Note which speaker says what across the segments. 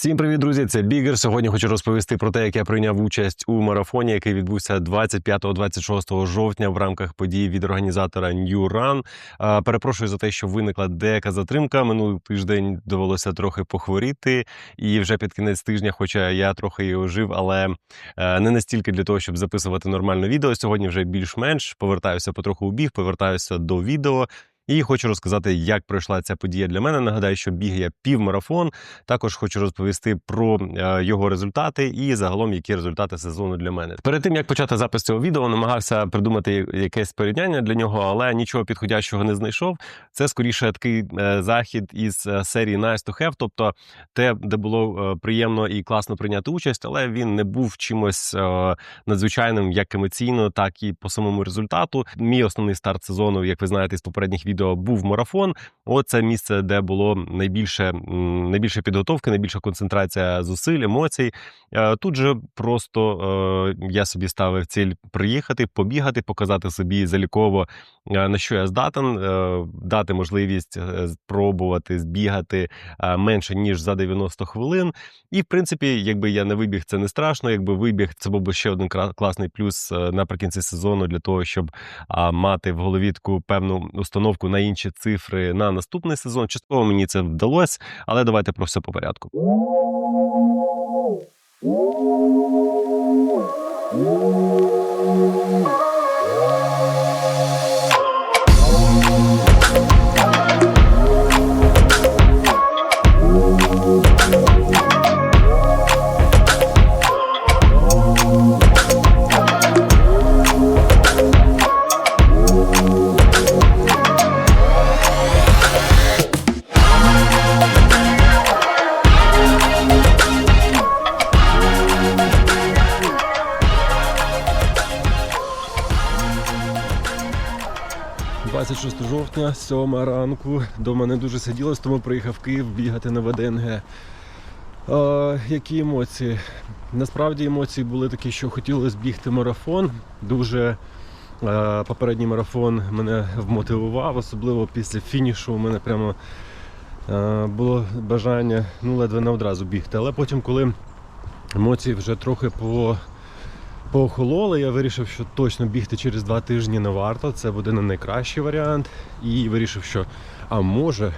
Speaker 1: Всім привіт, друзі! Це Бігер. Сьогодні хочу розповісти про те, як я прийняв участь у марафоні, який відбувся 25-26 жовтня в рамках подій від організатора New Run. Перепрошую за те, що виникла деяка затримка. Минулий тиждень довелося трохи похворіти, і вже під кінець тижня, хоча я трохи його жив, але е, не настільки для того, щоб записувати нормальне відео. Сьогодні вже більш-менш повертаюся потроху у біг, повертаюся до відео. І хочу розказати, як пройшла ця подія для мене. Нагадаю, що біг я півмарафон. Також хочу розповісти про е, його результати і загалом які результати сезону для мене. Перед тим як почати запис цього відео, намагався придумати якесь порівняння для нього, але нічого підходящого не знайшов. Це скоріше такий е, захід із е, серії Nice to have, тобто те, де було приємно і класно прийняти участь, але він не був чимось надзвичайним як емоційно, так і по самому результату. Мій основний старт сезону, як ви знаєте, з попередніх відео був марафон. Оце місце, де було найбільше, найбільше підготовки, найбільша концентрація зусиль, емоцій. Е, Тут же просто е, я собі ставив ціль приїхати, побігати, показати собі заліково, е, на що я здатен, дати можливість спробувати збігати менше ніж за 90 хвилин. І в принципі, якби я не вибіг, це не страшно. Якби вибіг, це був би ще один класний плюс наприкінці сезону для того, щоб мати в голові таку певну установку на інші цифри на наступний сезон. Частково мені це вдалося, але давайте про все по порядку. – 26 жовтня, 7 ранку. Дома не дуже сиділось, тому приїхав в Київ бігати на ВДНГ. Е, які емоції? Насправді емоції були такі, що хотілося бігти марафон. Дуже е, попередній марафон мене вмотивував, особливо після фінішу. У мене прямо е, було бажання ну, ледве не одразу бігти. Але потім, коли емоції вже трохи по поохололи, я вирішив, що точно бігти через два тижні не варто. Це буде не найкращий варіант. І вирішив, що а може,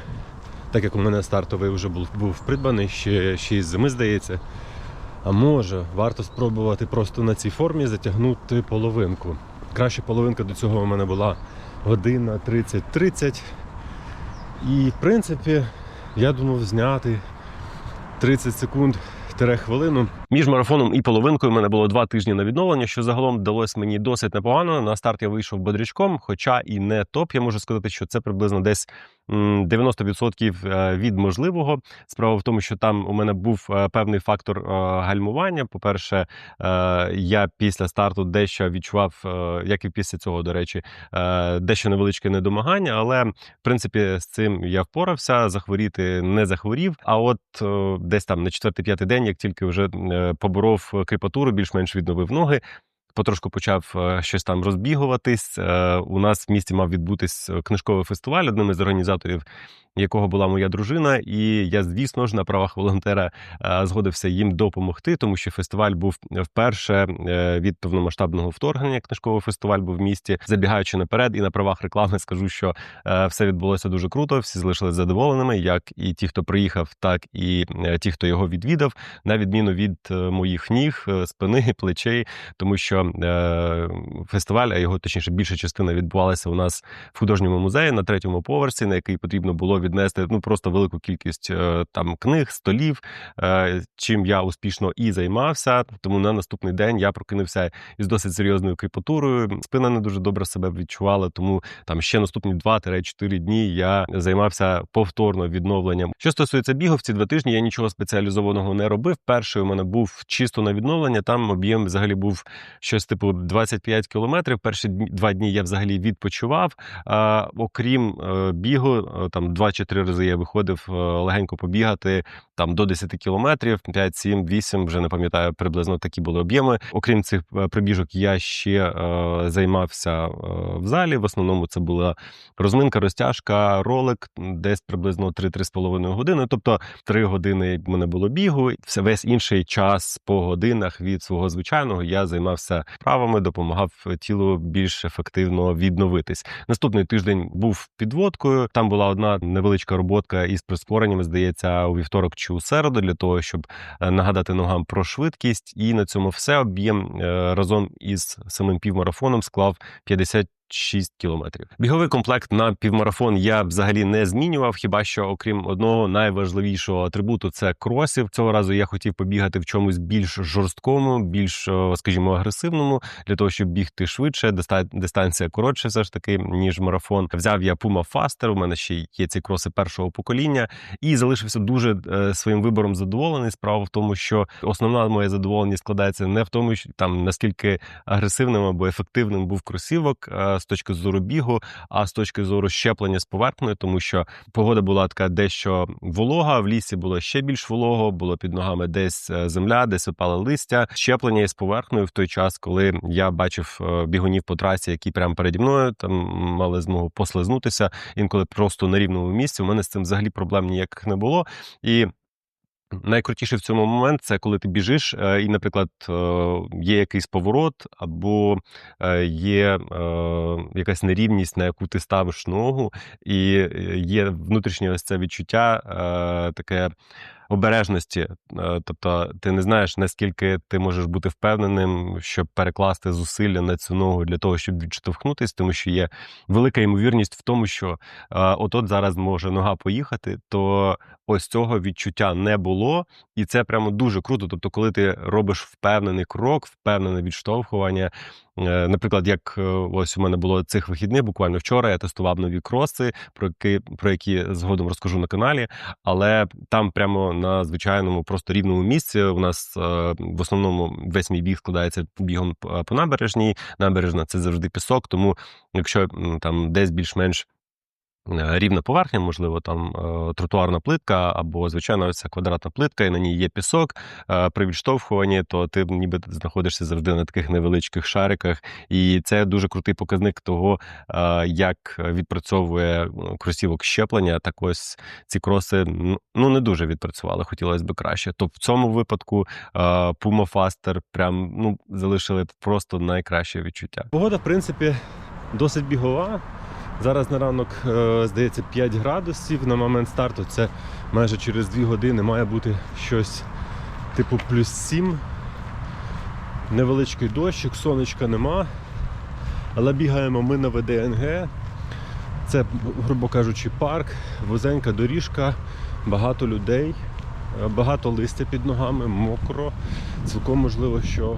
Speaker 1: так як у мене стартовий вже був, був придбаний ще, ще із зими, здається. А може, варто спробувати просто на цій формі затягнути половинку. Краща половинка до цього у мене була година 30-30. І в принципі, я думав зняти 30 секунд хвилину. Між марафоном і половинкою в мене було два тижні на відновлення, що загалом вдалося мені досить непогано. На старт я вийшов бодрячком, хоча і не топ. Я можу сказати, що це приблизно десь м, 90% е, від можливого. Справа в тому, що там у мене був е, певний фактор е, гальмування. По-перше, я після старту дещо відчував, як і після цього, до речі, дещо невеличке недомагання, але в принципі з цим я впорався. Захворіти не захворів. А от десь там на четвертий-п'ятий день, як тільки вже поборов кріпатуру, більш-менш відновив ноги. Потрошку почав е, щось там розбігуватись. Е, У нас в місті мав відбутись е, книжковий фестиваль, одним із організаторів якого була моя дружина, і я, звісно ж, на правах волонтера згодився їм допомогти, тому що фестиваль був вперше від повномасштабного вторгнення. Книжковий фестиваль був в місті. Забігаючи наперед, і на правах реклами скажу, що все відбулося дуже круто. Всі залишилися задоволеними, як і ті, хто приїхав, так і ті, хто його відвідав, на відміну від моїх ніг, спини, плечей, тому що фестиваль, а його точніше більша частина відбувалася у нас в художньому музеї на третьому поверсі, на який потрібно було віднести ну просто велику кількість е, там книг, столів, е, чим я успішно і займався. Тому на наступний день я прокинувся із досить серйозною кріпатурою. Спина не дуже добре себе відчувала, тому там ще наступні 2-4 дні я займався повторно відновленням. Що стосується бігу, в ці два тижні я нічого спеціалізованого не робив. Перший у мене був чисто на відновлення. Там об'єм взагалі був щось типу 25 кілометрів. Перші два дні я взагалі відпочивав. Окрім е, бігу, е, там два чи три рази я виходив е, легенько побігати там до 10 кілометрів, 5, 7, 8, вже не пам'ятаю приблизно такі були об'єми. Окрім цих пробіжок, я ще займався в залі. В основному це була розминка, розтяжка, ролик, десь приблизно 3-3,5 години. Тобто 3 години мене було бігу. Все весь інший час по годинах від свого звичайного я займався правами, допомагав тілу більш ефективно відновитись. Наступний тиждень був підводкою. Там була одна невеличка роботка із прискореннями, здається, у вівторок чи у середу, для того, щоб е, нагадати ногам про швидкість. І на цьому все об'єм е, разом із самим півмарафоном склав 50 6 кілометрів. Біговий комплект на півмарафон я взагалі не змінював. Хіба що, окрім одного найважливішого атрибуту, це кросів. Цього разу я хотів побігати в чомусь більш жорсткому, більш, скажімо, агресивному, для того, щоб бігти швидше. диста- Дистанція коротше, все ж таки, ніж марафон. Взяв я Puma Faster, У мене ще є ці кроси першого покоління, і залишився дуже е, своїм вибором задоволений. Справа в тому, що основна моя задоволеність складається не в тому, що там наскільки агресивним або ефективним був кросівок з точки зору бігу, а з точки зору щеплення з поверхнею, тому що погода була така дещо волога. В лісі було ще більш волого, було під ногами десь е, земля, десь опали листя. Щеплення із поверхнею в той час, коли я бачив е, бігунів по трасі, які прямо переді мною там мали змогу послизнутися. Інколи просто на рівному місці. У мене з цим взагалі проблем ніяких не було. І Найкрутіше в цьому момент це коли ти біжиш, е, і, наприклад, е, є якийсь поворот, або е, є якась нерівність, на яку ти ставиш ногу, і є внутрішнє ось це відчуття таке обережності. Е, Тобто ти не знаєш, наскільки ти можеш бути впевненим, щоб перекласти зусилля на цю ногу для того, щоб відштовхнутись, тому що є велика ймовірність в тому, що е, от-от зараз може нога поїхати, то ось цього відчуття не було, і це прямо дуже круто. Тобто, коли ти робиш впевнений крок, впевнене відштовхування. Е, Наприклад, як е, ось у мене було цих вихідних, буквально вчора я тестував нові кроси, про які, про які згодом розкажу на каналі. Але там прямо на звичайному просто рівному місці у нас е, в основному весь мій біг складається бігом по набережній. Набережна це завжди пісок, тому якщо там десь більш-менш рівна поверхня, можливо, там е, тротуарна плитка або звичайна ось ця квадратна плитка, і на ній є пісок. е, При відштовхуванні, то ти ніби знаходишся завжди на таких невеличких шариках, і це дуже крутий показник того, е, як відпрацьовує е, кросівок щеплення. Так ось ці кроси ну, ну не дуже відпрацювали, хотілося б краще. То в цьому випадку е, Puma Faster прям ну залишили просто найкраще відчуття. Погода, в принципі, досить бігова. Зараз на ранок, е, здається, 5 градусів на момент старту. Це майже через 2 години має бути щось типу плюс 7. Невеличкий дощик, сонечка нема. Але бігаємо ми на ВДНГ. Це, грубо кажучи, парк, вузенька доріжка, багато людей, е, багато листя під ногами, мокро. Цілком можливо, що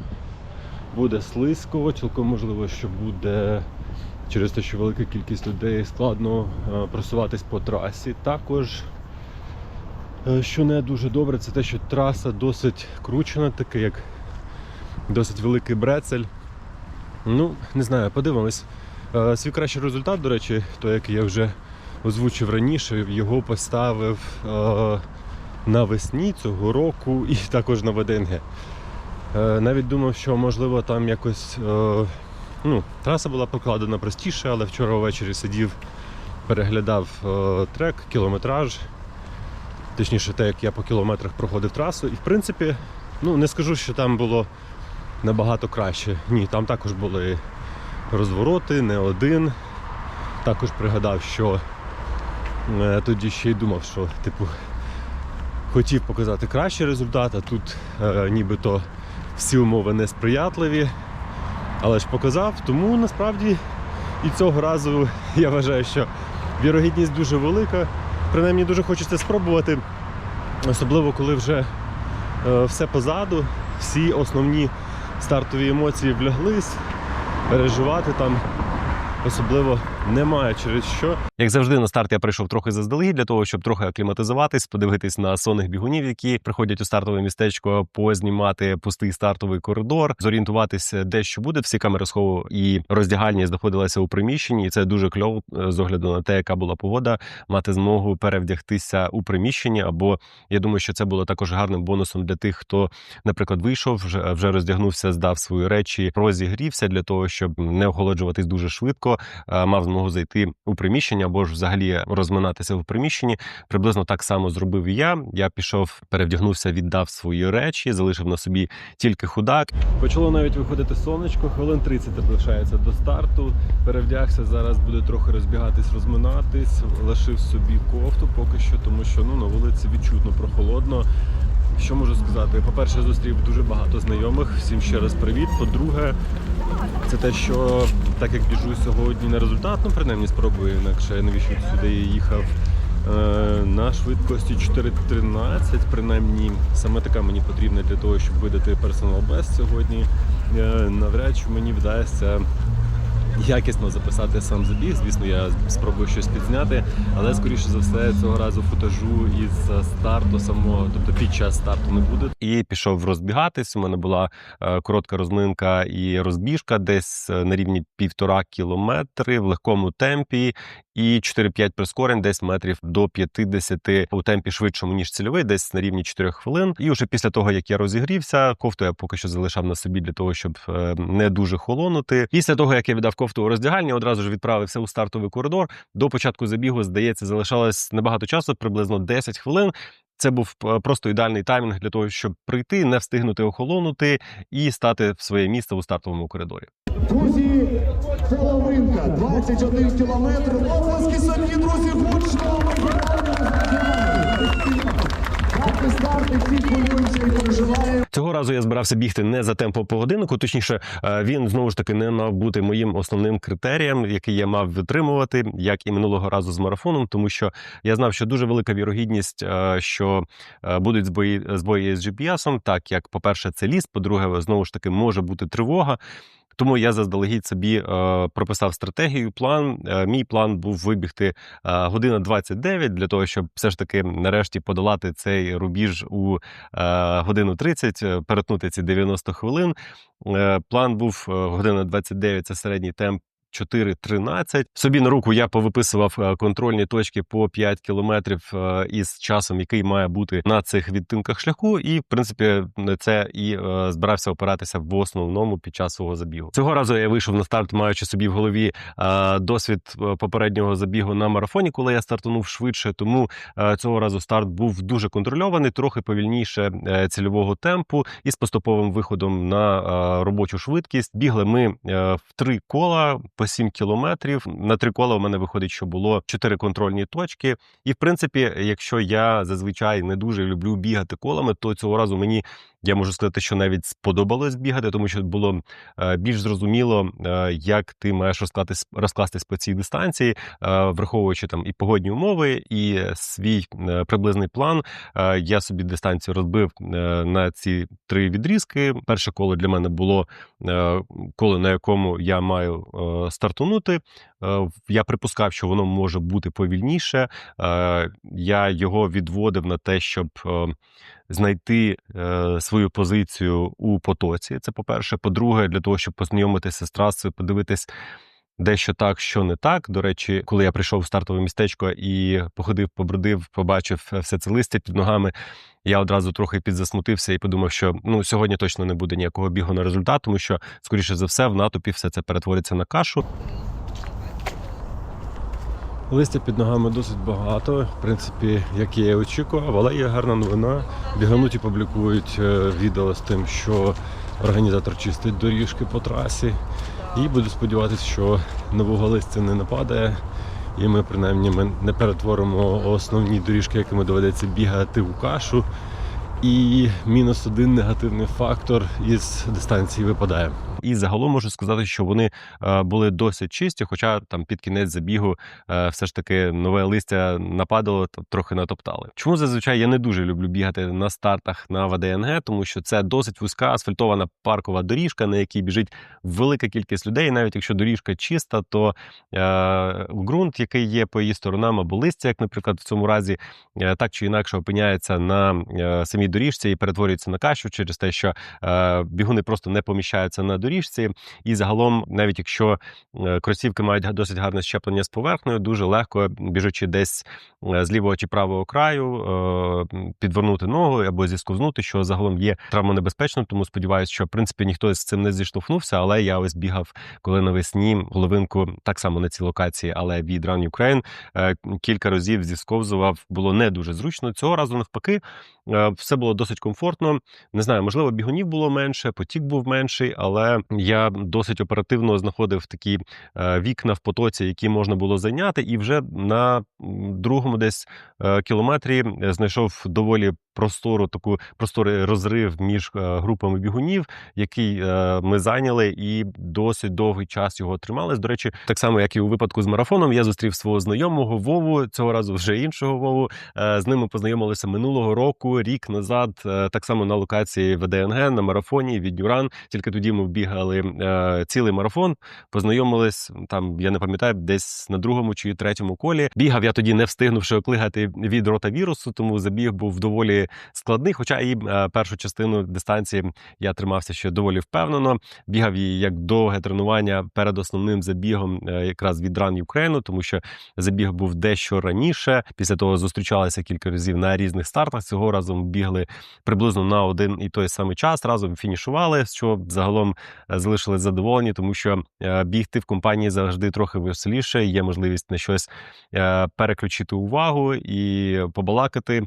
Speaker 1: буде слизько, цілком можливо, що буде через те, що велика кількість людей складно е, просуватись по трасі. Також, е, що не дуже добре, це те, що траса досить кручена, таке як досить великий брецель. Ну, не знаю, подивимось. Е, Свій кращий результат, до речі, той, який я вже озвучив раніше, його поставив навесні цього року і також на ВДНГ. Навіть думав, що можливо там якось ну, траса була покладена простіше, але вчора ввечері сидів, переглядав е, трек, кілометраж. Точніше, те, як я по кілометрах проходив трасу. І в принципі, ну не скажу, що там було набагато краще. Ні, там також були розвороти, не один. Також пригадав, що е, тоді ще й думав, що типу хотів показати кращий результат, а тут е, нібито всі умови несприятливі. Але ж показав, тому насправді і цього разу я вважаю, що вірогідність дуже велика. Принаймні дуже хочеться спробувати, особливо коли вже е, все позаду, всі основні стартові емоції вляглись, переживати там, особливо немає через що. Як завжди, на старт я прийшов трохи заздалегідь для того, щоб трохи акліматизуватись, подивитись на сонних бігунів, які приходять у стартове містечко, познімати пустий стартовий коридор, зорієнтуватися, де що буде. Всі камери схову і роздягальні знаходилися у приміщенні, і це дуже кльово е, з огляду на те, яка була погода, мати змогу перевдягтися у приміщенні. Або я думаю, що це було також гарним бонусом для тих, хто, наприклад, вийшов, вже вже роздягнувся, здав свої речі, розігрівся для того, щоб не охолоджуватись дуже швидко, е, мав змогу зайти у приміщення або ж взагалі розминатися в приміщенні. Приблизно так само зробив і я. Я пішов, перевдягнувся, віддав свої речі, залишив на собі тільки худак. Почало навіть виходити сонечко, хвилин 30 залишається до старту. Перевдягся зараз, буде трохи розбігатись, розминатись. Лишив собі кофту поки що, тому що ну на вулиці відчутно прохолодно. Що можу сказати? По-перше, зустрів дуже багато знайомих. Всім ще раз привіт. По-друге, це те, що так як біжу сьогодні на результат, ну принаймні спробую, інакше навіщо сюди їхав. е, На швидкості 4.13, принаймні саме така мені потрібна для того, щоб видати персонал без сьогодні. Е, Навряд чи мені вдасться якісно записати сам забіг. Звісно, я спробую щось підзняти, але скоріше за все цього разу футажу із старту самого, тобто під час старту не буде. І пішов розбігатись. У мене була е, коротка розминка і розбіжка, десь е, на рівні півтора кілометри в легкому темпі. І 4-5 прискорень, десь метрів до 50 у темпі швидшому ніж цільовий, десь на рівні 4 хвилин. І вже після того, як я розігрівся, кофту я поки що залишав на собі для того, щоб е, не дуже холонути. Після того, як я віддав кофту у роздягальні, одразу ж відправився у стартовий коридор. До початку забігу, здається, залишалось небагато часу, приблизно 10 хвилин. Це був е, просто ідеальний таймінг для того, щоб прийти, не встигнути охолонути і стати в своє місце у стартовому коридорі.
Speaker 2: Друзі, половинка, 21 кілометр. Оплески собі, друзі, гучно.
Speaker 1: Цього разу я збирався бігти не за темпом по годиннику. Точніше, е, він знову ж таки не мав бути моїм основним критерієм, який я мав витримувати, як і минулого разу з марафоном, тому що я знав, що дуже велика вірогідність, е, що е, будуть збої збої з GPS, так як, по-перше, це ліс, по-друге, знову ж таки може бути тривога. Тому я заздалегідь собі е, прописав стратегію. План. Е, мій план був вибігти е, година 29 для того, щоб все ж таки нарешті подолати цей рубіж у годину 30, е, перетнути ці 90 хвилин. План був година 29 – це середній темп. 4.13. Собі на руку я повиписував е, контрольні точки по 5 кілометрів е, із часом, який має бути на цих відтинках шляху, і в принципі це і е, збирався опиратися в основному під час свого забігу. Цього разу я вийшов на старт, маючи собі в голові досвід попереднього забігу на марафоні, коли я стартанув швидше. Тому цього разу старт був дуже контрольований, трохи повільніше цільового темпу і з поступовим виходом на робочу швидкість. Бігли ми в три кола по 7 кілометрів. На три кола у мене виходить, що було чотири контрольні точки. І в принципі, якщо я зазвичай не дуже люблю бігати колами, то цього разу мені я можу сказати, що навіть сподобалось бігати, тому що було е, більш зрозуміло, е, як ти маєш розкластись, розкластись по цій дистанції, е, враховуючи там і погодні умови, і свій приблизний план. Я собі дистанцію розбив на ці три відрізки. Перше коло для мене було коло, на якому я маю стартунути. Я припускав, що воно може бути повільніше. Я його відводив на те, щоб знайти е, свою позицію у потоці. Це по-перше. По-друге, для того, щоб познайомитися з трасою, подивитись. Дещо так, що не так. До речі, коли я прийшов в стартове містечко і походив, побродив, побачив все це листя під ногами. Я одразу трохи підзасмутився і подумав, що ну сьогодні точно не буде ніякого бігу на результат, тому що, скоріше за все, в натовпі все це перетвориться на кашу. Листя під ногами досить багато, в принципі, як я і очікував, але є гарна новина. Бігануті публікують е, відео з тим, що організатор чистить доріжки по трасі. І буду сподіватися, що нового листя не нападає. І ми принаймні ми не перетворимо основні доріжки, якими доведеться бігати у кашу. І мінус один негативний фактор із дистанції випадає. І загалом можу сказати, що вони е, були досить чисті, хоча там під кінець забігу е, все ж таки нове листя нападало, трохи натоптали. Чому зазвичай я не дуже люблю бігати на стартах на ВДНГ, тому що це досить вузька асфальтована паркова доріжка, на якій біжить велика кількість людей. Навіть якщо доріжка чиста, то е, ґрунт, який є по її сторонам, або листя, як, наприклад, в цьому разі, е, так чи інакше опиняється на е, самій доріжці і перетворюється на кашу через те, що е, бігуни просто не поміщаються на доріжці. І загалом, навіть якщо е, кросівки мають досить гарне щеплення з поверхнею, дуже легко біжучи десь е, з лівого чи правого краю, підвернути ногу або зісковзнути, що загалом є травмонебезпечно. Тому сподіваюся, що в принципі ніхто з цим не зіштовхнувся. Але я ось бігав, коли навесні половинку так само на цій локації, але від Run Ukraine, кілька разів зісковзував. Було не дуже зручно. Цього разу навпаки, все було досить комфортно. Не знаю, можливо, бігунів було менше, потік був менший, але я досить оперативно знаходив такі е, вікна в потоці, які можна було зайняти, і вже на другому десь е, кілометрі е, знайшов доволі простору, таку просторий розрив між е, групами бігунів, який е, ми зайняли, і досить довгий час його тримались. До речі, так само як і у випадку з марафоном, я зустрів свого знайомого Вову цього разу вже іншого Вову. Е, З ним ми познайомилися минулого року, рік назад, так само на локації ВДНГ на марафоні від Дюран. Тільки тоді ми бігали цілий марафон. Познайомились там, я не пам'ятаю, десь на другому чи третьому колі. Бігав я тоді, не встигнувши оклигати від ротавірусу, тому забіг був доволі складний. Хоча і е, першу частину дистанції я тримався ще доволі впевнено. Бігав її як довге тренування перед основним забігом, е, якраз від Run Ukraine, тому що забіг був дещо раніше. Після того зустрічалися кілька разів на різних стартах. Цього разу бігли приблизно на один і той самий час. Разом фінішували, що загалом е, залишились задоволені, тому що бігти в компанії завжди трохи веселіше. Є можливість на щось переключити увагу і побалакати.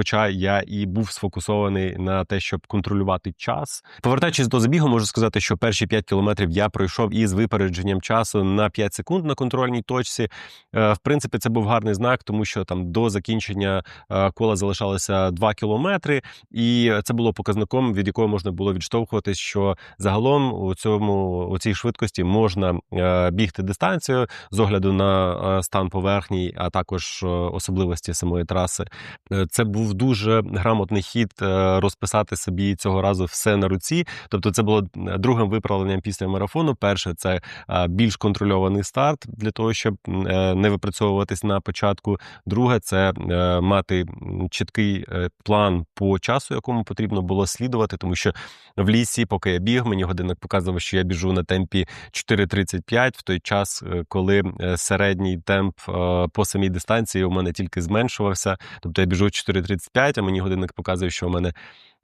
Speaker 1: Хоча я і був сфокусований на те, щоб контролювати час. Повертаючись до забігу, можу сказати, що перші 5 кілометрів я пройшов із випередженням часу на 5 секунд на контрольній точці. Е, В принципі, це був гарний знак, тому що там до закінчення е, кола залишалося 2 кілометри, і це було показником, від якого можна було відштовхуватись, що загалом у цьому у цій швидкості можна е, бігти дистанцію з огляду на стан поверхні, а також особливості самої траси. Це був дуже грамотний хід е, розписати собі цього разу все на руці. Тобто, це було е, другим виправленням після марафону. Перше, це е, більш контрольований старт для того, щоб не випрацьовуватись на початку. Друге, це мати чіткий план по часу, якому потрібно було слідувати, тому що в лісі, поки я біг, мені годинник показував, що я біжу на темпі 4.35, в той час, коли середній темп по самій дистанції у мене тільки зменшувався. Тобто я біжу 4.35, а мені годинник показує, що у мене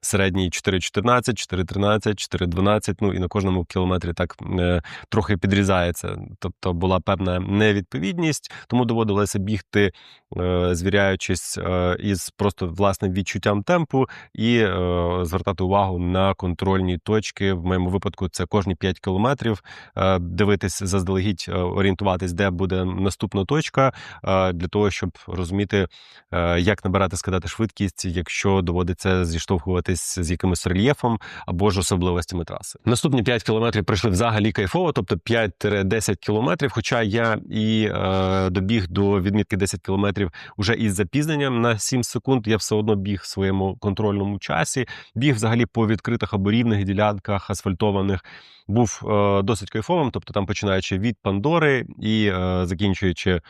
Speaker 1: середній 4.14, 4.13, 4.12, ну і на кожному кілометрі так е, трохи підрізається. Тобто була певна невідповідність, тому доводилося бігти, е, звіряючись е, із просто власним відчуттям темпу і звертати увагу на контрольні точки. В моєму випадку це кожні 5 кілометрів. Дивитись заздалегідь, орієнтуватись, де буде наступна точка, для того, щоб розуміти, як набирати, скидати швидкість, якщо доводиться зіштовхуватись з якимось рельєфом або ж особливостями траси. Наступні 5 кілометрів пройшли взагалі кайфово, тобто 5-10 кілометрів. Хоча я і е, добіг до відмітки 10 кілометрів уже із запізненням на 7 секунд. Я все одно біг в своєму контрольному часі. Біг взагалі по відкритих або рівних ділянках асфальтованих. Був е, досить кайфовим, тобто там починаючи від Пандори і е, закінчуючи е,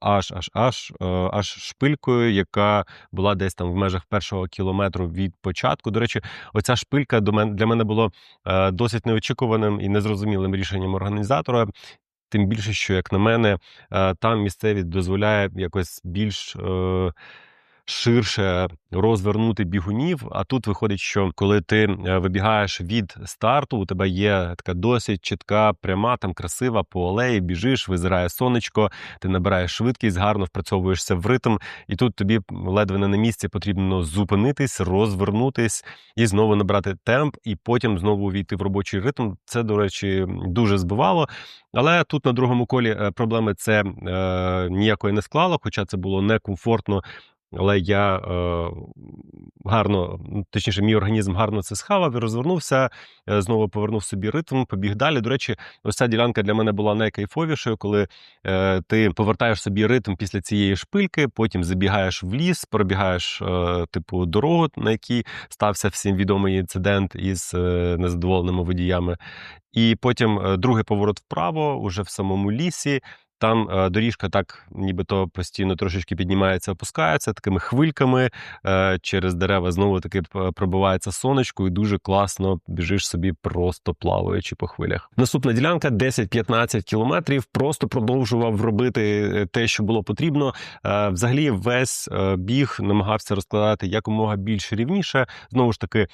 Speaker 1: аж аж аж аж шпилькою, яка була десь там в межах першого кілометру від початку. До речі, оця шпилька для мене було досить неочікуваним і незрозумілим рішенням організатора. Тим більше, що, як на мене, там місцевість дозволяє якось більш. Ширше розвернути бігунів. А тут виходить, що коли ти е, вибігаєш від старту, у тебе є така досить чітка, пряма, там красива по алеї, біжиш, визирає сонечко, ти набираєш швидкість, гарно впрацьовуєшся в ритм, і тут тобі ледве не на місці потрібно зупинитись, розвернутись і знову набрати темп, і потім знову війти в робочий ритм. Це, до речі, дуже збивало. Але тут на другому колі е, проблеми це е, ніякої не склало, хоча це було некомфортно Але я е, гарно, точніше, мій організм гарно це схавав і розвернувся, е, знову повернув собі ритм, побіг далі. До речі, ось ця ділянка для мене була найкайфовішою, коли е, ти повертаєш собі ритм після цієї шпильки, потім забігаєш в ліс, пробігаєш е, типу дорогу, на якій стався всім відомий інцидент із е, незадоволеними водіями. І потім е, другий поворот вправо, уже в самому лісі. Там е, доріжка так нібито постійно трошечки піднімається, опускається такими хвильками. Е, через дерева знову таки пробивається сонечко, і дуже класно біжиш собі, просто плаваючи по хвилях. Наступна ділянка 10-15 кілометрів. Просто продовжував робити е, те, що було потрібно. Взагалі, весь біг намагався розкладати якомога більш рівніше. Знову ж таки,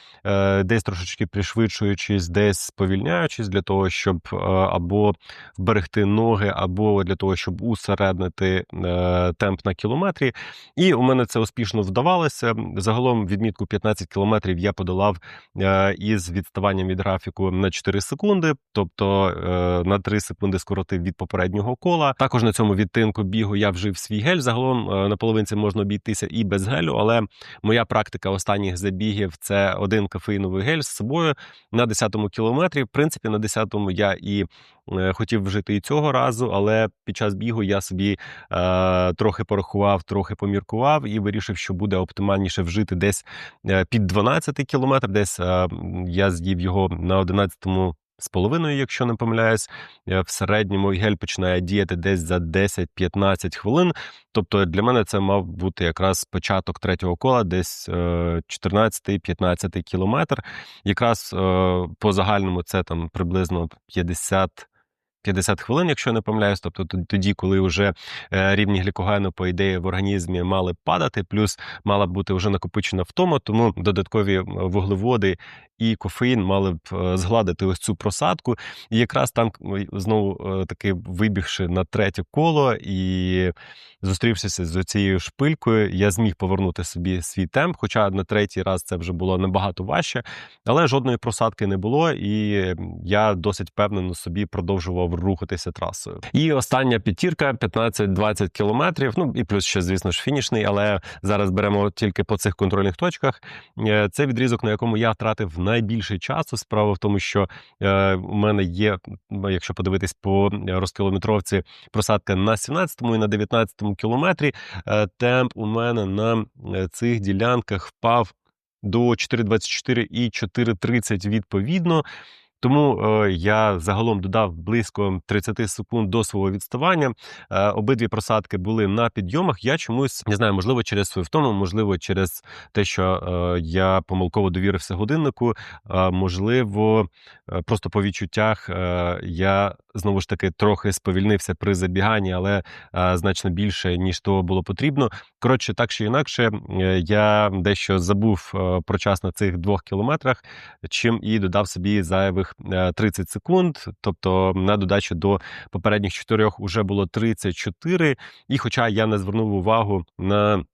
Speaker 1: десь трошечки пришвидшуючись, десь сповільняючись для того, щоб або вберегти ноги, або для того, щоб усереднити е, темп на кілометрі. І у мене це успішно вдавалося. Загалом відмітку 15 кілометрів я подолав е, із відставанням від графіку на 4 секунди, тобто е, на 3 секунди скоротив від попереднього кола. Також на цьому відтинку бігу я вжив свій гель. Загалом на половинці можна обійтися і без гелю, але моя практика останніх забігів це один кофеїновий гель з собою на 10-му кілометрі. В принципі, на 10-му я і хотів вжити і цього разу, але під час бігу я собі е, трохи порахував, трохи поміркував і вирішив, що буде оптимальніше вжити десь е, під 12 кілометр. Десь е, я з'їв його на 11-му з половиною, якщо не помиляюсь. Е, В середньому гель починає діяти десь за 10-15 хвилин. Тобто для мене це мав бути якраз початок третього кола, десь е, 14-15 кілометр. Якраз е, по загальному це там приблизно 50 50 хвилин, якщо не помиляюсь, тобто тоді, коли вже е, рівні глікогену, по ідеї, в організмі мали падати, плюс мала б бути вже накопичена втома, тому додаткові вуглеводи і кофеїн мали б е, згладити ось цю просадку. І якраз там знову е, таки вибігши на третє коло і зустрівшися з цією шпилькою, я зміг повернути собі свій темп. Хоча на третій раз це вже було набагато важче, але жодної просадки не було, і я досить впевнено собі продовжував рухатися трасою. І остання п'ятірка 15-20 кілометрів. Ну і плюс ще, звісно ж, фінішний, але зараз беремо тільки по цих контрольних точках. Е, Це відрізок, на якому я втратив найбільше часу. Справа в тому, що е, у мене є, якщо подивитись по розкілометровці, просадка на 17-му і на 19-му кілометрі. Е, Темп у мене на цих ділянках впав до 4,24 і 4,30 відповідно. Тому е, я загалом додав близько 30 секунд до свого відставання. Е, обидві просадки були на підйомах. Я чомусь не знаю, можливо, через свою втому, можливо, через те, що е, я помилково довірився годиннику. можливо, просто по відчуттях я знову ж таки трохи сповільнився при забіганні, але значно більше ніж того було потрібно. Коротше, так чи інакше, я дещо забув про час на цих двох кілометрах, чим і додав собі зайвих е, 30 секунд. Тобто на додачу до попередніх чотирьох уже було 34. І хоча я не звернув увагу на.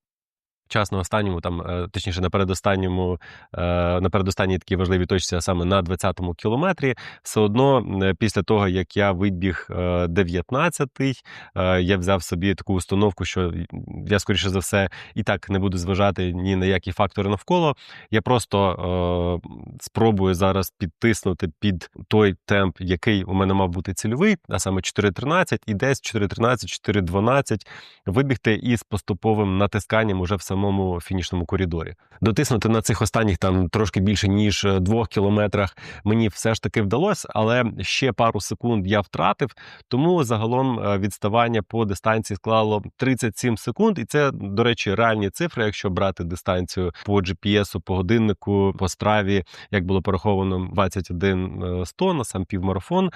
Speaker 1: Час на останньому, там е, точніше на передостанньому, е, на передостанній такій важливій точці, а саме на 20-му кілометрі, все одно е, після того, як я вибіг е, 19-й, е, я взяв собі таку установку, що я, скоріше за все, і так не буду зважати ні на які фактори навколо. Я просто спробую зараз підтиснути під той темп, який у мене мав бути цільовий, а саме 4.13, і десь 4.13, 4.12 вибігти із поступовим натисканням уже в самому фінішному коридорі. Дотиснути на цих останніх там трошки більше ніж е, двох кілометрах мені все ж таки вдалося, але ще пару секунд я втратив. Тому загалом е, відставання по дистанції склало 37 секунд, і це, до речі, реальні цифри, якщо брати дистанцію по GPS, по годиннику, по страві, як було пораховано 21 100 на сам півмарафон.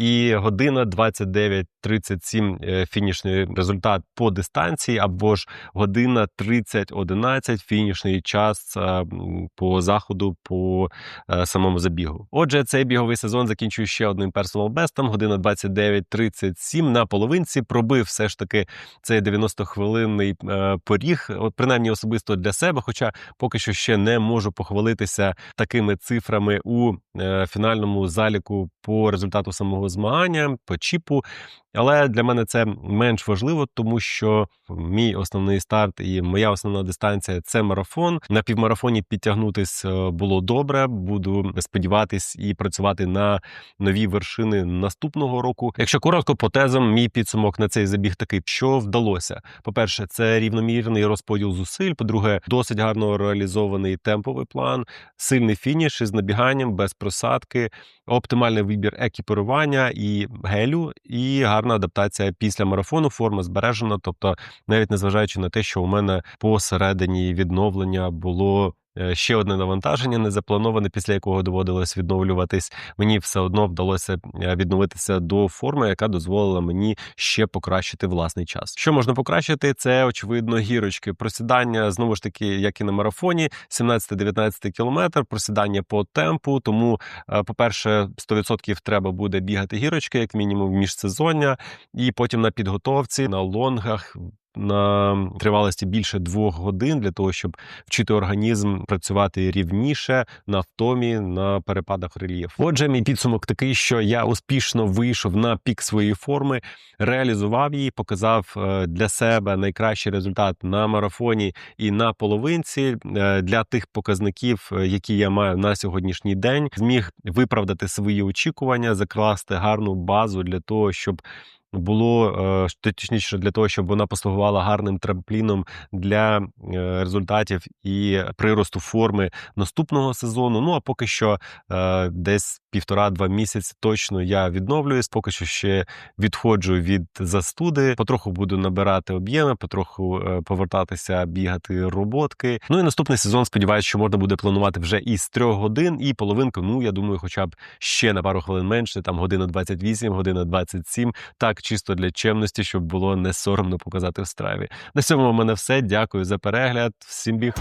Speaker 1: І година 29.37 е, фінішний результат по дистанції, або ж година 30.11 фінішний час е, по заходу по е, самому забігу. Отже, цей біговий сезон закінчує ще одним персонал бестом. Година 29.37 на половинці. Пробив все ж таки цей 90-хвилинний е, поріг, от принаймні особисто для себе. Хоча поки що ще не можу похвалитися такими цифрами у фінальному заліку по результату самого змагання, по чіпу. Але для мене це менш важливо, тому що мій основний старт і моя основна дистанція це марафон. На півмарафоні підтягнутись е, було добре. Буду сподіватись і працювати на нові вершини наступного року. Якщо коротко по тезам, мій підсумок на цей забіг такий, що вдалося. По-перше, це рівномірний розподіл зусиль. По-друге, досить гарно реалізований темповий план, сильний фініш із набіганням без просадки, оптимальний вибір екіпірування і гелю, і гарна адаптація після марафону. Форма збережена. Тобто, навіть незважаючи на те, що у мене посередині відновлення було. Е, Ще одне навантаження незаплановане, після якого доводилось відновлюватись. Мені все одно вдалося е, відновитися до форми, яка дозволила мені ще покращити власний час. Що можна покращити? Це очевидно гірочки. Просідання знову ж таки, як і на марафоні, 17-19 кілометр, просідання по темпу. Тому, е, по-перше, 100% треба буде бігати гірочки, як мінімум, в міжсезоння, і потім на підготовці, на лонгах. На тривалості більше двох годин для того, щоб вчити організм працювати рівніше на втомі, на перепадах рельєфу. Отже, мій підсумок такий, що я успішно вийшов на пік своєї форми, реалізував її, показав е, для себе найкращий результат на марафоні і на половинці Е, для тих показників, е, які я маю на сьогоднішній день, зміг виправдати свої очікування, закласти гарну базу для того, щоб було е, точніше для того, щоб вона послугувала гарним трампліном для е, результатів і приросту форми наступного сезону. Ну а поки що е, десь півтора-два місяці точно я відновлююсь. Поки що ще відходжу від застуди. Потроху буду набирати об'єми, потроху е, повертатися, бігати роботки. Ну і наступний сезон сподіваюся, що можна буде планувати вже із трьох годин і половинку. Ну я думаю, хоча б ще на пару хвилин менше, там година 28, година 27. Так, чисто для чемності, щоб було не соромно показати в страві. На цьому у мене все. Дякую за перегляд. Всім біг.